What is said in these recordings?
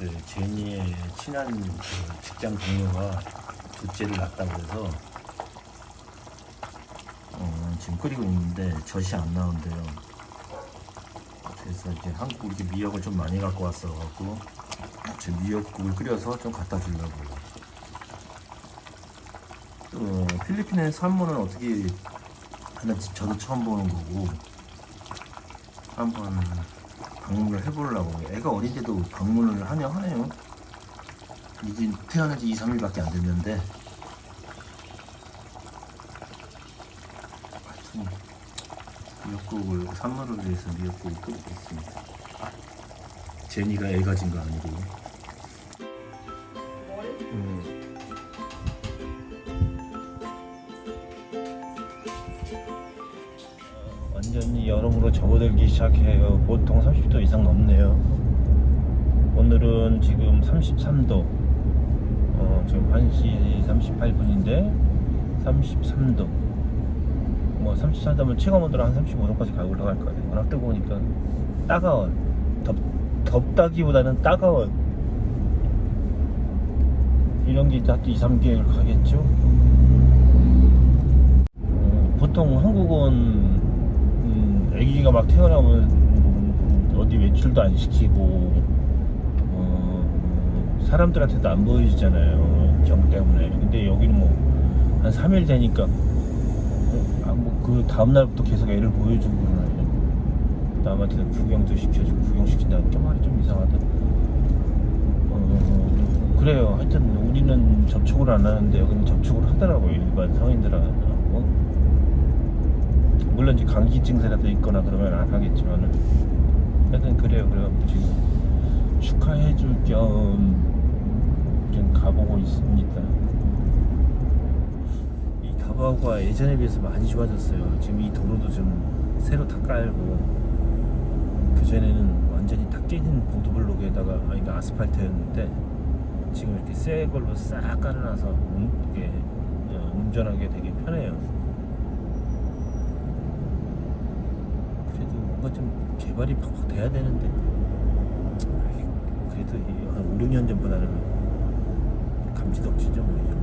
있어요. 제니의 친한 그 직장 동료가 둘째를 낳았다고 해서 어, 지금 끓이고 있는데 젖이 안 나온대요. 그래서 이제 한국 이렇게 미역을 좀 많이 갖고 왔어갖고 지금 미역국을 끓여서 좀 갖다 주려고요. 어, 필리핀의 산모는 어떻게 하는지 저도 처음 보는 거고 한번 방문을 해보려고 애가 어린데도 방문을 하냐 하네요. 이제 태어난 지 2, 3일밖에 안 됐는데. 하여튼 미역국을 산모를 위해서 미역국을 끓이고 있습니다. 제니가 애 가 진 거 아니고 완전히 여름으로 접어들기 시작해요. 보통 30도 이상 넘네요. 오늘은 지금 33도. 어, 지금 1시 38분인데 33도. 뭐 33도면 체감 온도는 한 35도까지 가 올라갈 거예요. 워낙 뜨거우니까 따가워. 덥 덥다기보다는 따가워. 이런 게 이제 한 2, 3개월 가겠죠. 어, 보통 한국은 음, 아기가 막 태어나면 음, 어디 외출도 안 시키고 어, 사람들한테도 안 보여주잖아요 경 때문에. 근데 여기는 뭐 한 3일 되니까 아, 뭐그 다음날부터 계속 애를 보여주고 그러나요 남한테도 구경도 시켜주고 구경시킨다는 게 말이 좀 이상하다. 어, 그래요. 하여튼 우리는 접촉을 안 하는데 여기는 접촉을 하더라고요 일반 성인들하고 물론 이제 감기 증세라도 있거나 그러면 안 하겠지만은 하여튼 그래요. 그래갖고 지금 축하해 줄 겸 지금 가보고 있습니다. 이 다바오가 예전에 비해서 많이 좋아졌어요. 지금 이 도로도 좀 새로 다 깔고 그전에는 완전히 다 깨진 보도블록에다가 아니 그러니까 아스팔트였는데 지금 이렇게 새 걸로 싹 깔아놔서 어, 운전하기 되게 편해요 그래도 뭔가 좀 개발이 팍팍 돼야 되는데. 그래도 이한 5, 6년 전보다는 감지덕지죠 뭐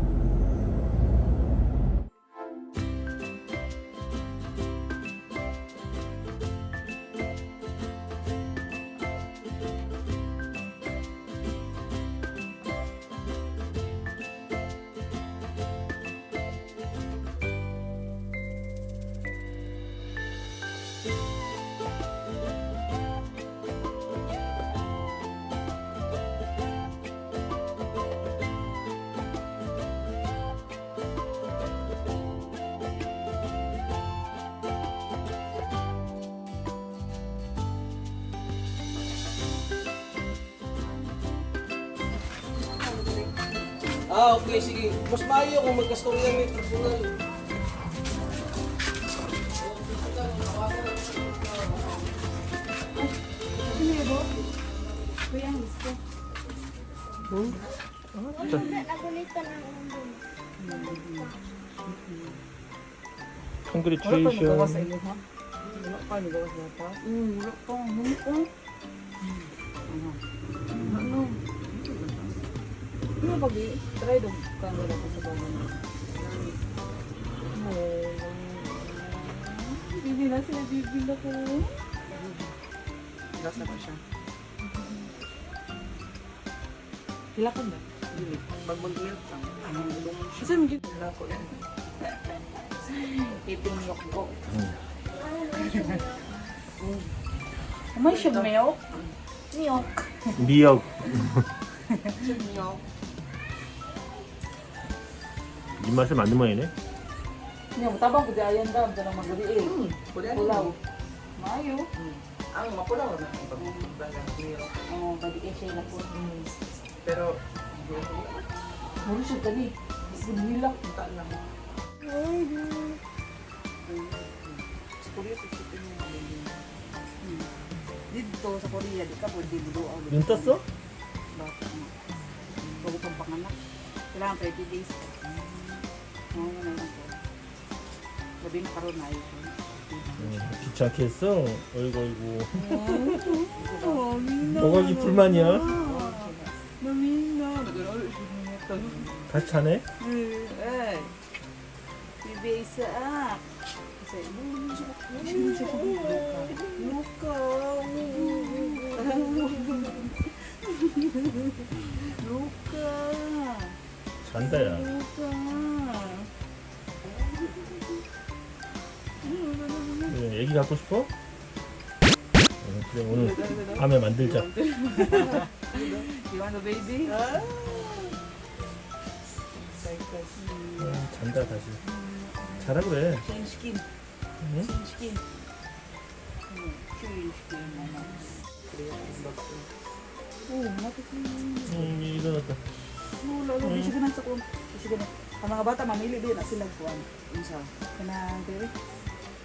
Ah, okay, sige. Mas maayo kung magkastorya may personal. Congratulations. Wala pa, nagawas na pa. Hmm, wala pa. Ano pa? Ano? Ano? Ano pag try dong camera ko sa bawah na. Bibi na sila, bibi na ko. Lasa pa siya. Hila ko na. Magbag-milk lang. Kasi magiging hila ko yan. Eating milk ko. May siya milk? Milk. 미역 입맛에 맞는 모양이네 Nga, matabang ko di ayan daw, dyan ang maguli eh. Pulaw. Mayo. Ang mapulaw na ang pagbagang niyo. Oo, badi kay siya na po. Pero, Muro siya dali. Gunilak. punta lang. Sa Korea, pagsitin mo yung ganyan. Dito sa Korea, di ka pwede budo ang 눈 떴어? bata mo. Bago pang panganak. Kailangan 30 days. Karoon na ayos. 귀찮게 했어? 어이구 어이구 뭐가 이 불만이야? 같이. Luka. 잔다야. 애기 갖고 싶어? 어, 그래 오늘 밤에 만들자. You want a baby? 어, 잔다 다시. 자라 그래. Skin. 응? Skin. Hmm, skin. Oh, matutunan. 음, 일어났다. Sa. Ang mga bata, mamili din na sila kuwan. Unsa. Kanang, dili.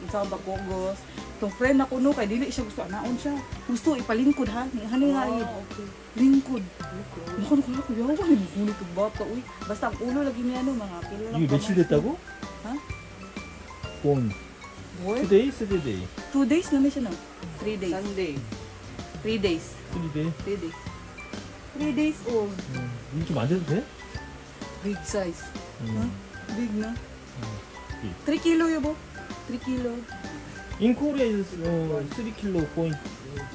Unsa ang bakogos. Itong friend na kuno, kay dili siya gusto anaon siya. Gusto ipalingkod ha. Ni hani nga oh, okay. Lingkod. Mukha na ko yawa ni ngunit ang bata. Uy, basta ang ulo lagi niya no, mga pila lang. 이게 며칠 됐다고? Ha? 본. Boy, 투데이, 쓰리데이. two days na na siya no. Three days. Sunday. Three days. 쓰리데이. Three days. Three days old. 음, 이거 좀 만져도 돼? Big size. 음. Big na. big. 3 kilo yun po. 3kg. In Korea is uh, 3kg point.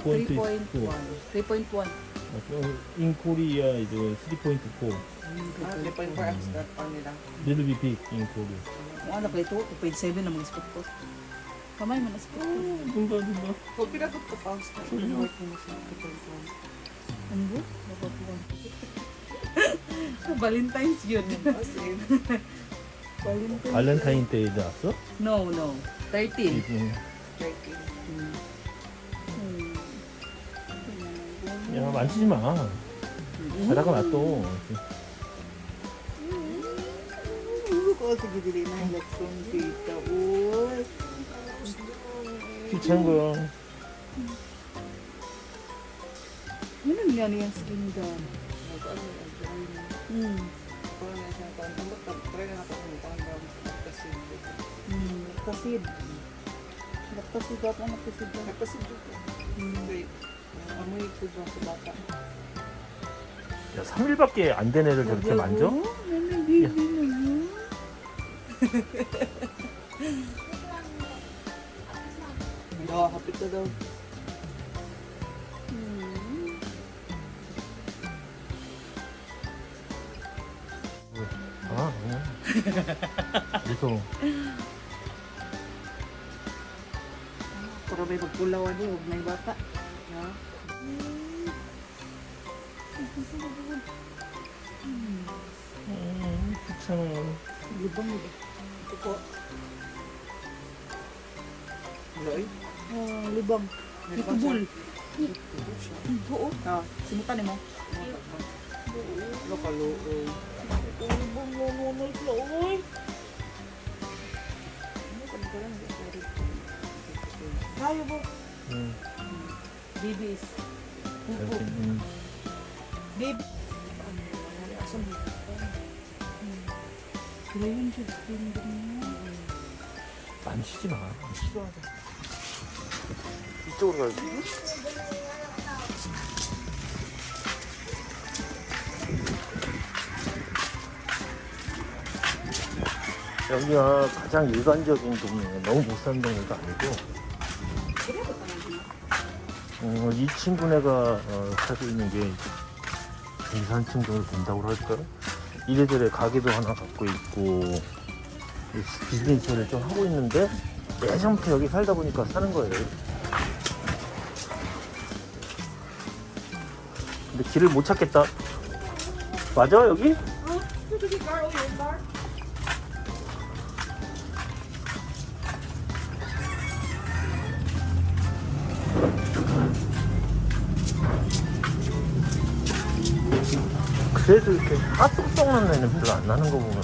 point 3.1. Okay. Oh, in Korea uh, is uh, 3.4. Ah, 3.4 ang start pa nila. Little bit big in Korea. Ano pa ito, 2.7 ang mga spot ko. Kamay mo na spot ko. Oo, bumba, bumba. Kung pinagot ko pa ang start, pinawag Ano ba? Valentine's yun. As. 발렌타인 데이 나왔어? No, no. 13. 음. 13. Hmm. Hmm. 야 만지지 마. 자다가 놔둬. 귀찮은 거야. Gun? Ano yung dry na. Hmm. Kung na siya kung ano ka try na ako ng panggang kasi Hmm. Lactasid. Lactasid ako ang lactasid ka. kasi dito. Hindi. Amoy ko dyan sa bata. 야 3일밖에 안 된 애를 저렇게 만져? Naman, baby mo yun. Oo, hapit na daw. 그냥. 그래서 Pero may pagpulawan niyo, huwag na yung bata. Ha? 음, 귀찮아. Libang mo ba? Ito po. Loy? Ah, libang. Itubol. Oo. Ah, Simutan mo. Lokalo. Kayo po. 음, Bibis. 이렇게, 음. Babe. Sila yun siya. Yung ganyan. 만지지 마. 싫어하다. 이쪽으로 가야지. 여기가 가장 일반적인 동네, 너무 못 사는 동네도 아니고, 어, 이 친구네가 어, 살고 있는 게 정도 된다고 할까요? 이래저래 가게도 하나 갖고 있고, 비즈니스를 좀 하고 있는데, 예전부터 여기 살다 보니까 사는 거예요. 근데 길을 못 찾겠다. 맞아 여기? 그래도 이렇게 나는 애는 별로 안 나는 거 보면